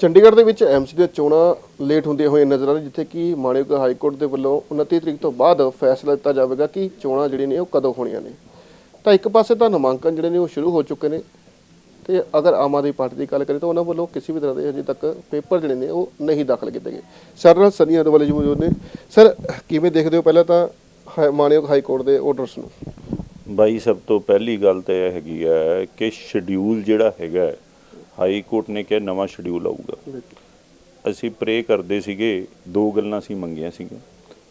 ਚੰਡੀਗੜ੍ਹ ਦੇ ਵਿੱਚ ਐਮਸੀ ਦੀਆਂ ਚੋਣਾਂ ਲੇਟ ਹੁੰਦੀਆਂ ਹੋਈਆਂ ਨਜ਼ਰ ਆ ਰਹੀਆਂ, ਜਿੱਥੇ ਕਿ ਮਾਣਯੋਗ ਹਾਈ ਕੋਰਟ ਦੇ ਵੱਲੋਂ 29 ਤਰੀਕ ਤੋਂ ਬਾਅਦ ਫੈਸਲਾ ਦਿੱਤਾ ਜਾਵੇਗਾ ਕਿ ਚੋਣਾਂ ਜਿਹੜੀਆਂ ਨੇ ਉਹ ਕਦੋਂ ਹੋਣੀਆਂ ਨੇ। ਤਾਂ ਇੱਕ ਪਾਸੇ ਤਾਂ ਨਾਮਾਂਕਨ ਜਿਹੜੇ ਨੇ ਉਹ ਸ਼ੁਰੂ ਹੋ ਚੁੱਕੇ ਨੇ ਤੇ ਅਗਰ ਆਮ ਆਦਮੀ ਪਾਰਟੀ ਦੀ ਗੱਲ ਕਰੀਏ ਤਾਂ ਉਹਨਾਂ ਵੱਲੋਂ ਕਿਸੇ ਵੀ ਤਰ੍ਹਾਂ ਦੇ ਅਜੇ ਤੱਕ ਪੇਪਰ ਜਿਹੜੇ ਨੇ ਉਹ ਨਹੀਂ ਦਾਖਲ ਕੀਤੇ ਗਏ। ਸਰ ਨਾਲ ਸਨੀ ਅਦਵਾਲੇ ਜੀ ਮੌਜੂਦ ਨੇ। ਸਰ, ਕਿਵੇਂ ਦੇਖਦੇ ਹੋ ਪਹਿਲਾਂ ਤਾਂ ਹਾ- ਮਾਣਯੋਗ ਹਾਈ ਕੋਰਟ ਦੇ ਆਰਡਰਸ ਨੂੰ? ਬਾਈ, ਸਭ ਤੋਂ ਪਹਿਲੀ ਗੱਲ ਤਾਂ ਇਹ ਹੈਗੀ ਹੈ ਕਿ ਸ਼ਡਿਊਲ ਜਿਹੜਾ ਹੈਗਾ ਹਾਈ ਕੋਰਟ ਨੇ ਕਿਹਾ ਨਵਾਂ ਸ਼ਡਿਊਲ ਆਊਗਾ। ਅਸੀਂ ਪ੍ਰੇ ਕਰਦੇ ਸੀਗੇ, ਦੋ ਗੱਲਾਂ ਸੀ ਮੰਗੀਆਂ ਸੀਗੀਆਂ।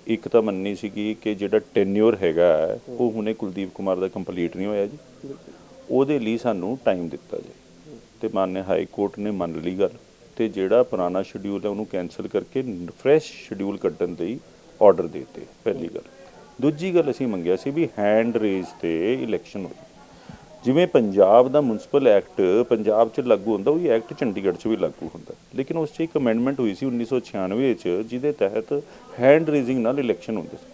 ਇੱਕ ਤਾਂ ਮੰਨੀ ਸੀਗੀ ਕਿ ਜਿਹੜਾ ਟੈਨਿਓਰ ਹੈਗਾ ਉਹ ਹੁਣੇ ਕੁਲਦੀਪ ਕੁਮਾਰ ਦਾ ਕੰਪਲੀਟ ਨਹੀਂ ਹੋਇਆ ਜੀ। ਉਹਦੇ ਲਈ ਸਾਨੂੰ ਟਾਈਮ ਦਿੱਤਾ ਜੀ। ਤੇ ਮਾਨਯ ਹਾਈ ਕੋਰਟ ਨੇ ਮੰਨ ਲਈ ਗੱਲ। ਤੇ ਜਿਹੜਾ ਪੁਰਾਣਾ ਸ਼ਡਿਊਲ ਹੈ, ਉਹਨੂੰ ਕੈਨਸਲ ਕਰਕੇ ਫਰੈਸ਼ ਸ਼ਡਿਊਲ ਕੱਢਣ ਲਈ ਆਰਡਰ ਦਿੱਤੇ, ਪਹਿਲੀ ਗੱਲ। ਦੂਜੀ ਗੱਲ ਅਸੀਂ ਮੰਗਿਆ ਸੀ ਵੀ ਹੈਂਡ ਰੇਜ਼ ਤੇ ਇਲੈਕਸ਼ਨ ਹੋਵੇ। ਜਿਵੇਂ ਪੰਜਾਬ ਦਾ ਮਿਊਨਿਸਪਲ ਐਕਟ ਪੰਜਾਬ 'ਚ ਲਾਗੂ ਹੁੰਦਾ, ਉਹ ਐਕਟ ਚੰਡੀਗੜ੍ਹ 'ਚ ਵੀ ਲਾਗੂ ਹੁੰਦਾ। ਲੇਕਿਨ ਉਸ 'ਚ ਇੱਕ ਅਮੈਂਡਮੈਂਟ ਹੋਈ ਸੀ 1996 'ਚ, ਜਿਹਦੇ ਤਹਿਤ ਹੈਂਡ ਰੇਜ਼ਿੰਗ ਨਾਲ ਇਲੈਕਸ਼ਨ ਹੁੰਦੇ ਸੀ।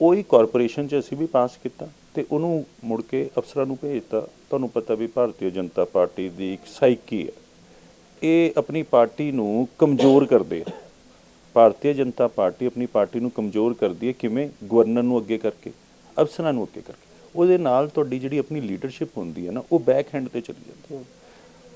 ਉਹੀ ਕਾਰਪੋਰੇਸ਼ਨ 'ਚ ਅਸੀਂ ਵੀ ਪਾਸ ਕੀਤਾ ਤੇ ਉਹਨੂੰ ਮੁੜ ਕੇ ਅਫਸਰਾਂ ਨੂੰ ਭੇਜਤਾ। ਤੁਹਾਨੂੰ ਪਤਾ ਵੀ ਭਾਰਤੀ ਜਨਤਾ ਪਾਰਟੀ ਦੀ ਇੱਕ ਸਾਈਕੀ ਹੈ। ਇਹ ਆਪਣੀ ਪਾਰਟੀ ਨੂੰ ਕਮਜ਼ੋਰ ਕਰਦੇ ਆ। ਭਾਰਤੀ ਜਨਤਾ ਪਾਰਟੀ ਆਪਣੀ ਪਾਰਟੀ ਨੂੰ ਕਮਜ਼ੋਰ ਕਰਦੀ ਹੈ ਕਿਵੇਂ? ਗਵਰਨਰ ਨੂੰ ਅੱਗੇ ਕਰਕੇ, ਅਫਸਰਾਂ ਨੂੰ ਅੱਗੇ ਕਰਕੇ। ਉਹਦੇ ਨਾਲ ਤੁਹਾਡੀ ਜਿਹੜੀ ਆਪਣੀ ਲੀਡਰਸ਼ਿਪ ਹੁੰਦੀ ਹੈ ਨਾ, ਉਹ ਬੈਕ ਹੈਂਡ ਤੇ ਚਲੀ ਜਾਂਦੀ ਹੈ।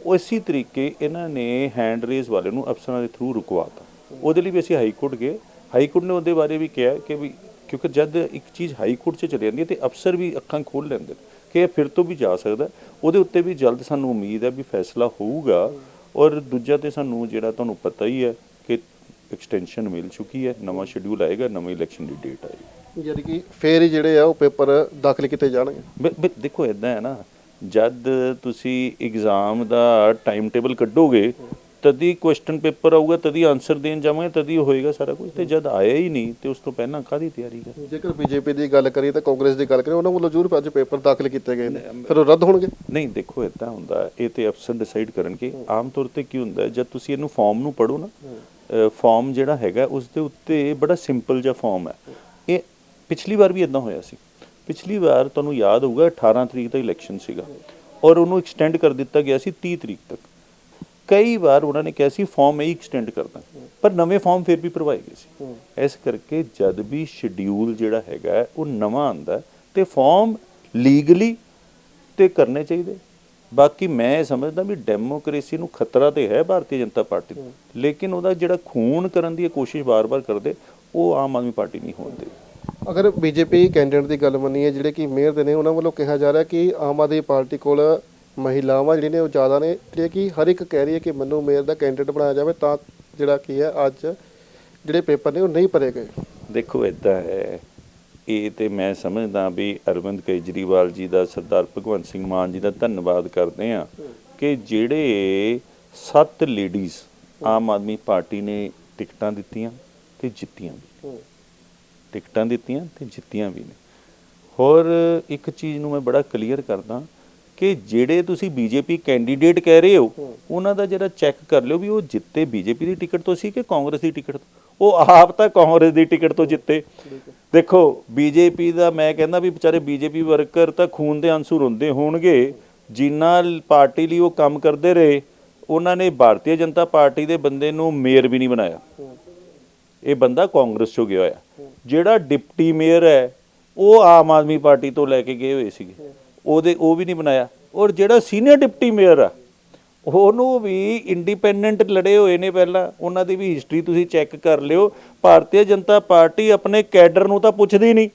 ਉਹ ਇਸੇ ਤਰੀਕੇ ਇਹਨਾਂ ਨੇ ਹੈਂਡ ਰੇਜ਼ ਵਾਲੇ ਨੂੰ ਅਫਸਰਾਂ ਦੇ ਥਰੂ ਰੁਕਵਾਤਾ। ਉਹਦੇ ਲਈ ਵੀ ਅਸੀਂ ਹਾਈ ਕੋਰਟ ਗਏ। ਹਾਈ ਕੋਰਟ ਨੇ ਉਹਦੇ ਬਾਰੇ ਵੀ ਕਿਹਾ ਕਿ ਵੀ ਕਿਉਂਕਿ ਜਦ ਇੱਕ ਚੀਜ਼ ਹਾਈ ਕੋਰਟ 'ਚ ਚਲੀ ਜਾਂਦੀ ਹੈ ਤੇ ਅਫਸਰ ਵੀ ਅੱਖਾਂ ਖੋਲ ਲੈਂਦੇ ਨੇ ਕਿ ਇਹ ਫਿਰ ਤੋਂ ਵੀ ਜਾ ਸਕਦਾ ਉਹਦੇ ਉੱਤੇ ਵੀ ਜਲਦ ਸਾਨੂੰ ਉਮੀਦ ਹੈ ਵੀ ਫੈਸਲਾ ਹੋਊਗਾ ਔਰ ਦੂਜਾ ਤੇ ਸਾਨੂੰ ਜਿਹੜਾ ਤੁਹਾਨੂੰ ਪਤਾ ਹੀ ਹੈ ਕਿ ਐਕਸਟੈਂਸ਼ਨ ਮਿਲ ਚੁੱਕੀ ਹੈ। ਨਵਾਂ ਸ਼ਡਿਊਲ ਆਏਗਾ, ਨਵੀਂ ਇਲੈਕਸ਼ਨ ਦੀ ਡੇਟ ਆਏਗੀ। ਯਾਨੀ ਕਿ ਫੇਰ ਹੀ ਜਿਹੜੇ ਆ ਉਹ ਪੇਪਰ ਦਾਖਲ ਕੀਤੇ ਜਾਣਗੇ। ਬ- ਬ- ਦੇਖੋ ਇਦਾਂ ਹੈ ਨਾ ਜਦ ਤੁਸੀਂ ਐਗਜ਼ਾਮ ਦਾ ਟਾਈਮ ਟੇਬਲ ਕੱਢੋਗੇ ਤਦੀ ਕੁਐਸਚਨ ਪੇਪਰ ਆਊਗਾ ਤਦੀ ਆਨਸਰ ਦੇਣ ਜਾਵਾਂਗੇ ਤਦੀ ਹੋਏਗਾ ਸਾਰਾ ਕੁਝ। ਤੇ ਜਦ ਆਇਆ ਹੀ ਨਹੀਂ ਤੇ ਉਸ ਤੋਂ ਪਹਿਲਾਂ ਕਾਦੀ ਤਿਆਰੀ ਕਰ ਜੇਕਰ ਬੀਜੇਪੀ ਦੀ ਗੱਲ ਕਰੀਏ ਤਾਂ ਕਾਂਗਰਸ ਦੀ ਗੱਲ ਕਰੀਏ ਉਹਨਾਂ ਵੱਲੋਂ ਜ਼ਰੂਰ ਅੱਜ ਪੇਪਰ ਦਾਖਲ ਕੀਤੇ ਗਏ ਨੇ। ਫਿਰ ਉਹ ਰੱਦ ਹੋਣਗੇ। ਨਹੀਂ ਦੇਖੋ ਇਦਾਂ ਹੁੰਦਾ ਹੈ, ਇਹ ਤੇ ਅਫਸਰ ਡਿਸਾਈਡ ਕਰਨਗੇ। ਆਮ ਤੌਰ ਤੇ ਕੀ ਹੁੰਦਾ ਹੈ, ਜਦ ਤੁਸੀਂ ਇਹਨੂੰ ਫਾਰਮ ਨੂੰ ਪੜੋ ਨਾ ਫਾਰਮ ਜਿਹੜਾ ਹੈਗਾ ਉਸ ਦੇ ਉੱਤੇ ਬੜਾ ਸਿੰਪਲ ਜਿਹਾ ਫਾਰਮ ਹੈ। ਇਹ ਪਿਛਲੀ ਵਾਰ ਵੀ ਇਦਾਂ ਹੋਇਆ ਸੀ। ਪਿਛਲੀ ਵਾਰ ਤੁਹਾਨੂੰ ਯਾਦ ਹੋਊਗਾ 18 ਤਰੀਕ ਦਾ ਇਲੈਕਸ਼ਨ ਸੀਗਾ ਔਰ ਉਹਨੂੰ ਐਕਸਟੈਂਡ ਕਰ ਦਿੱਤਾ ਗਿਆ ਸੀ 30 ਤਰੀਕ ਤੱਕ। ਕਈ ਵਾਰ ਉਹਨਾਂ ਨੇ ਕਿਹਾ ਸੀ ਫਾਰਮ ਇਹ ਐਕਸਟੈਂਡ ਕਰਦਾ। ਪਰ ਨਵੇਂ ਫਾਰਮ ਫਿਰ ਵੀ ਭਰਵਾਏ ਗਏ ਸੀ। ਇਸ ਕਰਕੇ ਜਦ ਵੀ ਸ਼ਡਿਊਲ ਜਿਹੜਾ ਹੈਗਾ ਉਹ ਨਵਾਂ ਆਂਦਾ ਤੇ ਫਾਰਮ ਲੀਗਲੀ ਤੇ ਕਰਨੇ ਚਾਹੀਦੇ। ਬਾਕੀ ਮੈਂ ਇਹ ਸਮਝਦਾ ਵੀ ਡੈਮੋਕ੍ਰੇਸੀ ਨੂੰ ਖਤਰਾ ਤੇ ਹੈ ਭਾਰਤੀ ਜਨਤਾ ਪਾਰਟੀ ਨੂੰ। ਲੇਕਿਨ ਉਹਦਾ ਜਿਹੜਾ ਖੂਨ ਕਰਨ ਦੀ ਇਹ ਕੋਸ਼ਿਸ਼ ਵਾਰ ਵਾਰ ਕਰਦੇ, ਉਹ ਆਮ ਆਦਮੀ ਪਾਰਟੀ ਨਹੀਂ ਹੋਣ ਦੇ। ਅਗਰ ਬੀਜੇਪੀ ਕੈਂਡੀਡੇਟ ਦੀ ਗੱਲ ਮੰਨੀਏ ਜਿਹੜੇ ਕਿ ਮੇਅਰ ਦੇ ਨੇ ਉਹਨਾਂ ਵੱਲੋਂ ਕਿਹਾ ਜਾ ਰਿਹਾ ਕਿ ਆਮ ਆਦਮੀ ਪਾਰਟੀ ਕੋਲ ਮਹਿਲਾਵਾਂ ਜਿਹੜੀਆਂ ਨੇ ਉਹ ਜ਼ਿਆਦਾ ਨੇ। ਜਿਹੜੇ ਕਿ ਹਰ ਇੱਕ ਕਹਿ ਰਹੀ ਹੈ ਕਿ ਮੈਨੂੰ ਮੇਅਰ ਦਾ ਕੈਂਡੀਡੇਟ ਬਣਾਇਆ ਜਾਵੇ ਤਾਂ ਜਿਹੜਾ ਕੀ ਹੈ ਅੱਜ ਜਿਹੜੇ ਪੇਪਰ ਨੇ ਉਹ ਨਹੀਂ ਭਰੇ ਗਏ। ਦੇਖੋ ਇਦਾਂ ਹੈ। ਇਹ ਤੇ ਮੈਂ ਸਮਝਦਾ ਵੀ ਅਰਵਿੰਦ ਕੇਜਰੀਵਾਲ ਜੀ ਦਾ ਸਰਦਾਰ ਭਗਵੰਤ ਸਿੰਘ ਮਾਨ ਜੀ ਦਾ ਧੰਨਵਾਦ ਕਰਦੇ ਆ ਕਿ ਜਿਹੜੇ ਸੱਤ ਲੇਡੀਜ਼ ਆਮ ਆਦਮੀ ਪਾਰਟੀ ਨੇ ਟਿਕਟਾਂ ਦਿੱਤੀਆਂ ਤੇ ਜਿੱਤੀਆਂ। ਵੀ ਟਿਕਟਾਂ ਦਿੱਤੀਆਂ ਤੇ ਜਿੱਤੀਆਂ ਵੀ ਨੇ। ਹੋਰ ਇੱਕ ਚੀਜ਼ ਨੂੰ ਮੈਂ ਬੜਾ ਕਲੀਅਰ ਕਰਦਾ ਕਿ ਜਿਹੜੇ ਤੁਸੀਂ ਬੀਜੇਪੀ ਕੈਂਡੀਡੇਟ ਕਹਿ ਰਹੇ ਹੋ ਉਹਨਾਂ ਦਾ ਜਿਹੜਾ ਚੈੱਕ ਕਰ ਲਿਓ ਵੀ ਉਹ ਜਿੱਤੇ ਬੀਜੇਪੀ ਦੀ ਟਿਕਟ ਤੋਂ ਸੀ ਕਿ ਕਾਂਗਰਸ ਦੀ ਟਿਕਟ ਤੋਂ? ਉਹ ਆਪ ਤਾਂ ਕਾਂਗਰਸ ਦੀ ਟਿਕਟ ਤੋਂ ਜਿੱਤੇ। ਦੇਖੋ ਬੀਜੇਪੀ ਦਾ ਮੈਂ ਕਹਿੰਦਾ ਵੀ ਵਿਚਾਰੇ ਬੀਜੇਪੀ ਵਰਕਰ ਤਾਂ ਖੂਨ ਦੇ ਅੰਸੂ ਰੋਂਦੇ ਹੋਣਗੇ। ਜਿਨ੍ਹਾਂ ਪਾਰਟੀ ਲਈ ਉਹ ਕੰਮ ਕਰਦੇ ਰਹੇ ਉਹਨਾਂ ਨੇ ਭਾਰਤੀ ਜਨਤਾ ਪਾਰਟੀ ਦੇ ਬੰਦੇ ਨੂੰ ਮੇਅਰ ਵੀ ਨਹੀਂ ਬਣਾਇਆ। ਇਹ ਬੰਦਾ ਕਾਂਗਰਸ ਚੋਂ ਗਿਆ ਹੋਇਆ। ਜਿਹੜਾ ਡਿਪਟੀ ਮੇਅਰ ਹੈ, ਉਹ ਆਮ ਆਦਮੀ ਪਾਰਟੀ ਤੋਂ ਲੈ ਕੇ ਗਏ ਹੋਏ ਸੀਗੇ। ਉਹਦੇ, ਉਹ ਵੀ ਨਹੀਂ ਬਣਾਇਆ। ਔਰ ਜਿਹੜਾ ਸੀਨੀਅਰ ਡਿਪਟੀ ਮੇਅਰ ਆ, ਉਹਨੂੰ ਵੀ ਇੰਡੀਪੈਂਡੈਂਟ ਲੜੇ ਹੋਏ ਨੇ ਪਹਿਲਾਂ। ਉਹਨਾਂ ਦੀ ਵੀ ਹਿਸਟਰੀ ਤੁਸੀਂ ਚੈੱਕ ਕਰ ਲਿਓ। ਭਾਰਤੀ ਜਨਤਾ ਪਾਰਟੀ ਆਪਣੇ ਕੈਡਰ ਨੂੰ ਤਾਂ ਪੁੱਛਦੀ ਨਹੀਂ।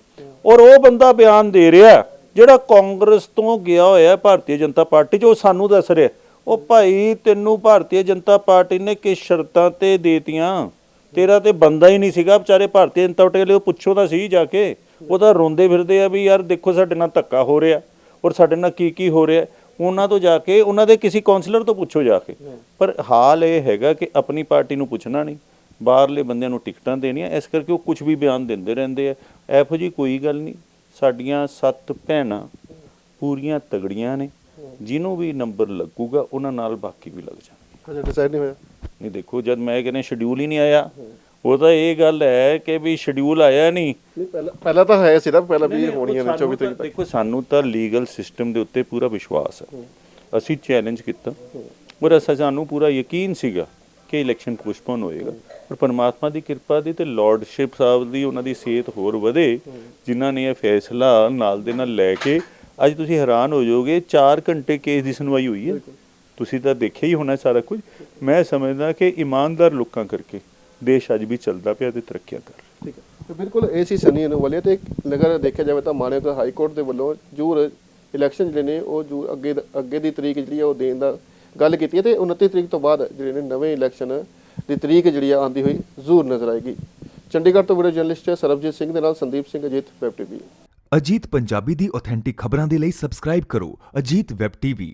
ਔਰ ਉਹ ਬੰਦਾ ਬਿਆਨ ਦੇ ਰਿਹਾ, ਜਿਹੜਾ ਕਾਂਗਰਸ ਤੋਂ ਗਿਆ ਹੋਇਆ ਭਾਰਤੀ ਜਨਤਾ ਪਾਰਟੀ 'ਚ, ਉਹ ਸਾਨੂੰ ਦੱਸ ਰਿਹਾ, ਉਹ ਭਾਈ ਤੈਨੂੰ ਭਾਰਤੀ ਜਨਤਾ ਪਾਰਟੀ ਨੇ ਕਿਸ ਸ਼ਰਤਾਂ ਤੇ ਦੇਤੀਆਂ? ਤੇਰਾ ਤੇ ਬੰਦਾ ਹੀ ਨਹੀਂ ਸੀਗਾ ਵਿਚਾਰੇ ਭਾਰਤੀ ਜਨਤਾ ਪਾਰਟੀ ਵਾਲੇ ਉਹ ਪੁੱਛੋ ਤਾਂ ਸਹੀ ਜਾ ਕੇ। ਉਹ ਤਾਂ ਰੋਂਦੇ ਫਿਰਦੇ ਆ ਵੀ ਯਾਰ ਦੇਖੋ ਸਾਡੇ ਨਾਲ ਧੱਕਾ ਹੋ ਰਿਹਾ ਔਰ ਸਾਡੇ ਨਾਲ ਕੀ ਕੀ ਹੋ ਰਿਹਾ। ਉਹਨਾਂ ਤੋਂ ਜਾ ਕੇ ਉਹਨਾਂ ਦੇ ਕਿਸੇ ਕਾਉਂਸਲਰ ਤੋਂ ਪੁੱਛੋ ਜਾ ਕੇ। ਪਰ ਹਾਲ ਇਹ ਹੈਗਾ ਕਿ ਆਪਣੀ ਪਾਰਟੀ ਨੂੰ ਪੁੱਛਣਾ ਨਹੀਂ। ਬਾਹਰਲੇ ਬੰਦਿਆਂ ਨੂੰ ਟਿਕਟਾਂ ਦੇਣੀਆਂ ਇਸ ਕਰਕੇ ਉਹ ਕੁਝ ਵੀ ਬਿਆਨ ਦਿੰਦੇ ਰਹਿੰਦੇ ਆ। ਇਹੋ ਜੀ ਕੋਈ ਗੱਲ ਨਹੀਂ। ਸਾਡੀਆਂ ਸੱਤ ਭੈਣਾਂ ਪੂਰੀਆਂ ਤਗੜੀਆਂ ਨੇ। ਜਿਹਨੂੰ ਵੀ ਨੰਬਰ ਲੱਗੂਗਾ ਉਹਨਾਂ ਨਾਲ ਬਾਕੀ ਵੀ ਲੱਗ ਜਾਣ ਹਜੇ ਡਿਸਾਈਡ ਨਹੀਂ ਹੋਇਆ। ਨਹੀਂ ਦੇਖੋ ਜਦ ਮੈਂ ਕਹਿੰਦਾ ਸ਼ਡਿਊਲ ਹੀ ਨਹੀਂ ਆਇਆ ਉਹ ਤਾਂ ਇਹ ਗੱਲ ਹੈ ਕਿ ਵੀ ਸ਼ਡਿਊਲ ਆਇਆ ਨਹੀਂ। ਨਹੀਂ ਪਹਿਲਾਂ ਪਹਿਲਾਂ ਤਾਂ ਹੈ ਸੀ ਨਾ ਪਹਿਲਾਂ ਵੀ ਹੋਣੀਆਂ ਨੇ 24 ਤਰੀਕ ਤੱਕ। ਦੇਖੋ ਸਾਨੂੰ ਤਾਂ ਲੀਗਲ ਸਿਸਟਮ ਦੇ ਉੱਤੇ ਪੂਰਾ ਵਿਸ਼ਵਾਸ ਹੈ। ਅਸੀਂ ਚੈਲੰਜ ਕੀਤਾ। ਔਰ ਅਸਾਂ ਸਾਨੂੰ ਪੂਰਾ ਯਕੀਨ ਸੀਗਾ ਕਿ ਇਲੈਕਸ਼ਨ ਪੋਸਟਪੋਨ ਹੋਏਗਾ। ਪਰ ਪਰਮਾਤਮਾ ਦੀ ਕਿਰਪਾ ਦੀ ਤੇ ਲਾਰਡਸ਼ਿਪ ਸਾਹਿਬ ਦੀ ਉਹਨਾਂ ਦੀ ਸਿਹਤ ਹੋਰ ਵਧੇ ਜਿਨ੍ਹਾਂ ਨੇ ਇਹ ਫੈਸਲਾ ਨਾਲ ਦੇ ਨਾਲ ਲੈ ਕੇ ਅੱਜ ਤੁਸੀਂ ਹੈਰਾਨ ਹੋ ਜਾਓਗੇ 4 ਘੰਟੇ ਕੇਸ ਦੀ ਸੁਣਵਾਈ ਹੋਈ ਹੈ। ਤੁਸੀਂ ਤਾਂ ਦੇਖਿਆ ਹੀ ਹੋਣਾ ਸਾਰਾ ਕੁਝ। ਮੈਂ ਸਮਝਦਾ ਕਿ ਇਮਾਨਦਾਰ ਲੋਕਾਂ ਕਰਕੇ ਦੇਸ਼ ਅੱਜ ਵੀ ਚੱਲਦਾ ਪਿਆ ਤੇ ਤਰੱਕੀਆਂ ਕਰ ਰਿਹਾ। ਠੀਕ ਹੈ। ਤੇ ਬਿਲਕੁਲ ਇਹ ਸੀ ਸਨੀ ਅਨੂਵਾਲੀਆ ਤੇ ਨਗਰ ਦੇਖਿਆ ਜਾਵੇ ਤਾਂ ਮਾਨਯੋਗ ਹਾਈ ਕੋਰਟ ਦੇ ਵੱਲੋਂ ਜੂਰ ਇਲੈਕਸ਼ਨ ਜਿਹੜੇ ਨੇ ਉਹ ਜੂਰ ਅੱਗੇ ਅੱਗੇ ਦੀ ਤਰੀਕ ਜਿਹੜੀ ਆ ਉਹ ਦੇਣ ਦਾ ਗੱਲ ਕੀਤੀ ਹੈ ਤੇ 29 ਤਰੀਕ ਤੋਂ ਬਾਅਦ ਜਿਹੜੇ ਨੇ ਨਵੇਂ ਇਲੈਕਸ਼ਨ ਦੀ ਤਰੀਕ ਜਿਹੜੀ ਆ ਆਂਦੀ ਹੋਈ ਜ਼ਰੂਰ ਨਜ਼ਰ ਆਏਗੀ। ਚੰਡੀਗੜ੍ਹ ਤੋਂ ਵੀਡੀਓ ਜਰਨਲਿਸਟ ਸਰਬਜੀਤ ਸਿੰਘ ਦੇ ਨਾਲ ਸੰਦੀਪ ਸਿੰਘ ਅਜੀਤ ਵੈਬ ਟੀਵੀ। ਅਜੀਤ ਪੰਜਾਬੀ ਦੀ ਆਥੈਂਟਿਕ ਖਬਰਾਂ ਦੇ ਲਈ ਸਬਸਕ੍ਰਾਈਬ ਕਰੋ ਅਜੀਤ ਵੈਬ ਟੀਵੀ।